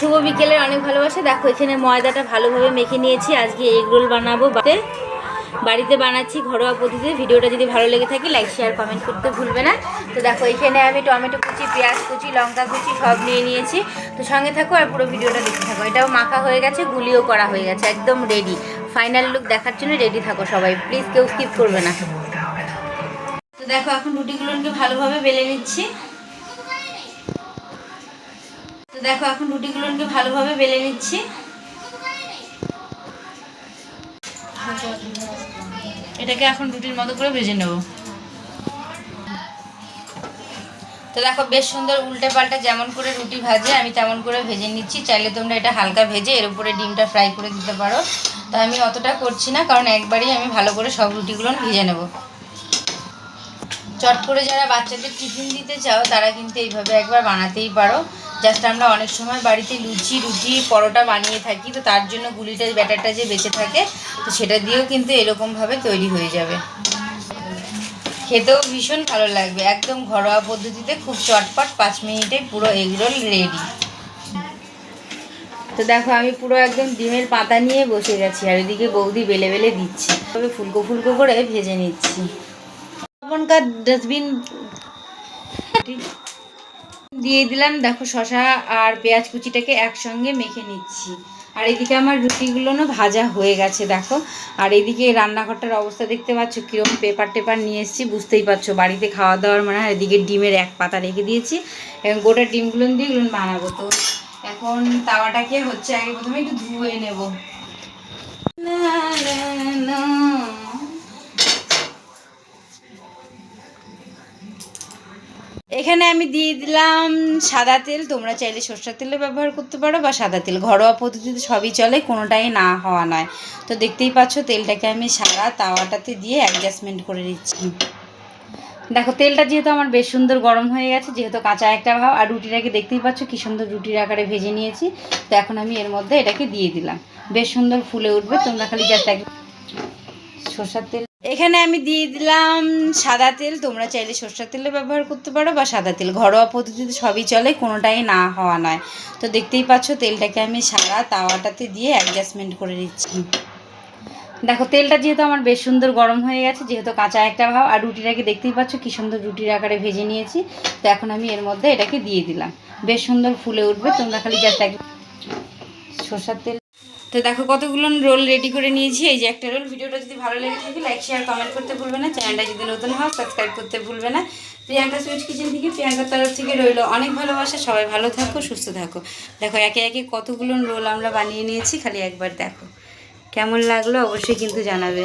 শুভ বিকেলের অনেক ভালোবাসা। দেখো, এখানে ময়দাটা ভালোভাবে মেখে নিয়েছি। আজকে এগ রোল বানাবো। বাড়িতে বাড়িতে বানাচ্ছি ঘরোয়া পদ্ধতিতে। ভিডিওটা যদি ভালো লেগে থাকে লাইক শেয়ার কমেন্ট করতে ভুলবে না। তো দেখো, এখানে আমি টমেটো কুচি, পেঁয়াজ কুচি, লঙ্কা কুচি সব নিয়ে নিয়েছি। তো সঙ্গে থাকো আর পুরো ভিডিওটা দেখতে থাকো। এটাও মাখা হয়ে গেছে, গুলিও করা হয়ে গেছে, একদম রেডি ফাইনাল লুক দেখার জন্য রেডি থাকো সবাই। প্লিজ কেউ স্কিপ করবে না। তো দেখো, এখন রুটিগুলোকে ভালোভাবে বেলে নিচ্ছি। দেখো, এখন রুটিগুলোকে ভালোভাবে বেলে নিচ্ছি। এটাকে এখন রুটির মতো করে ভেজে নেব। তো দেখো, বেশ সুন্দর উল্টে পাল্টা যেমন করে রুটি ভাজে, আমি তেমন করে ভেজে নিচ্ছি। চাইলে তোমরা এটা হালকা ভেজে এর উপরে ডিমটা ফ্রাই করে দিতে পারো। তো আমি অতটা করছি না, কারণ একবারই আমি ভালো করে সব রুটিগুলো ভেজে নেব। চট করে যারা বাচ্চাদের টিফিন দিতে চাও, তারা কিন্তু এইভাবে একবার বানাতেই পারো। জাস্ট আমরা অনেক সময় বাড়িতে লুচি রুটি পরোটা বানিয়ে থাকি তো তার জন্য গুলিটার ব্যাটারটা যে বেঁচে থাকে তো সেটা দিয়েও কিন্তু এরকমভাবে তৈরি হয়ে যাবে। খেতেও ভীষণ ভালো লাগবে। একদম ঘরোয়া পদ্ধতিতে খুব চটপট পাঁচ মিনিটে পুরো এগরোল রেডি তো দেখো আমি পুরো একদম ডিমের পাতা নিয়ে বসে গেছি আর এদিকে বৌদি বেলে বেলে দিচ্ছি। তবে ফুলকো ফুলকো করে ভেজে নিচ্ছি। এখনকার ডাস্টবিন দিয়ে দিলাম। দেখো শশা আর পেঁয়াজ কুচিটাকে একসঙ্গে মেখে নিচ্ছি। আর এদিকে আমার রুটিগুলো না ভাজা হয়ে গেছে, দেখো। আর এদিকে রান্নাঘরটার অবস্থা দেখতে পাচ্ছ কীরকম পেপার টেপার নিয়ে এসেছি, বুঝতেই পারছ। বাড়িতে খাওয়া দাওয়ার মানে এদিকে ডিমের এক পাতা রেখে দিয়েছি। এবং গোটা ডিমগুলো দিয়ে এগুলো বানাবো। তো এখন তাওয়াটাকে হচ্ছে আগে প্রথমে একটু ধুয়ে নেব। না না না। এখানে আমি দিয়ে দিলাম সাদা তেল। তোমরা চাইলে সর্ষের তেলও ব্যবহার করতে পারো বা সাদা তেল। ঘরোয়া পদ্ধতিতে সবই চলে, কোনোটাই না হওয়া নয়। তো দেখতেই পাচ্ছ তেলটাকে আমি সাদা তাওয়াটাতে দিয়ে অ্যাডজাস্টমেন্ট করে দিচ্ছি দেখো, তেলটা যেহেতু আমার বেশ সুন্দর গরম হয়ে গেছে, যেহেতু কাঁচা একটা ভাব, আর রুটিটাকে দেখতেই পাচ্ছ কি সুন্দর রুটির আকারে ভেজে নিয়েছি। তো এখন আমি এর মধ্যে এটাকে দিয়ে দিলাম। বেশ সুন্দর ফুলে উঠবে, তোমরা খালি এক সর্ষের তেল এখানে আমি দিয়ে দিলাম সাদা তেল। তোমরা চাইলে সর্ষের তেলও ব্যবহার করতে পারো বা সাদা তেল। ঘরোয়া পদ্ধতিতে সবই চলে, কোনোটাই না হওয়া নয়। তো দেখতেই পাচ্ছ, তেলটাকে আমি সাদা তাওয়াটাতে দিয়ে অ্যাডজাস্টমেন্ট করে দিচ্ছি দেখো, তেলটা যেহেতু আমার বেশ সুন্দর গরম হয়ে গেছে, যেহেতু কাঁচা একটা ভাব, আর রুটিটাকে দেখতেই পাচ্ছ কি সুন্দর রুটির আকারে ভেজে নিয়েছি। তো এখন আমি এর মধ্যে এটাকে দিয়ে দিলাম। বেশ সুন্দর ফুলে উঠবে, তোমরা খালি এক সর্ষের তেল তো দেখো কতগুলো রোল রেডি করে নিয়েছি। এই যে একটা রোল ভিডিওটা যদি ভালো লেগে থাকে লাইক শেয়ার কমেন্ট করতে ভুলবে না। চ্যানেলটা যদি নতুন হয় সাবস্ক্রাইব করতে ভুলবে না। প্রিয়াঙ্কা সুইট কিচেন থেকে প্রিয়াঙ্কার তরফ থেকে রইল অনেক ভালোবাসা। সবাই ভালো থাকো, সুস্থ থাকো। দেখো, একে একে কতগুলো রোল আমরা বানিয়ে নিয়েছি, খালি একবার দেখো। কেমন লাগল অবশ্যই কিন্তু জানাবে।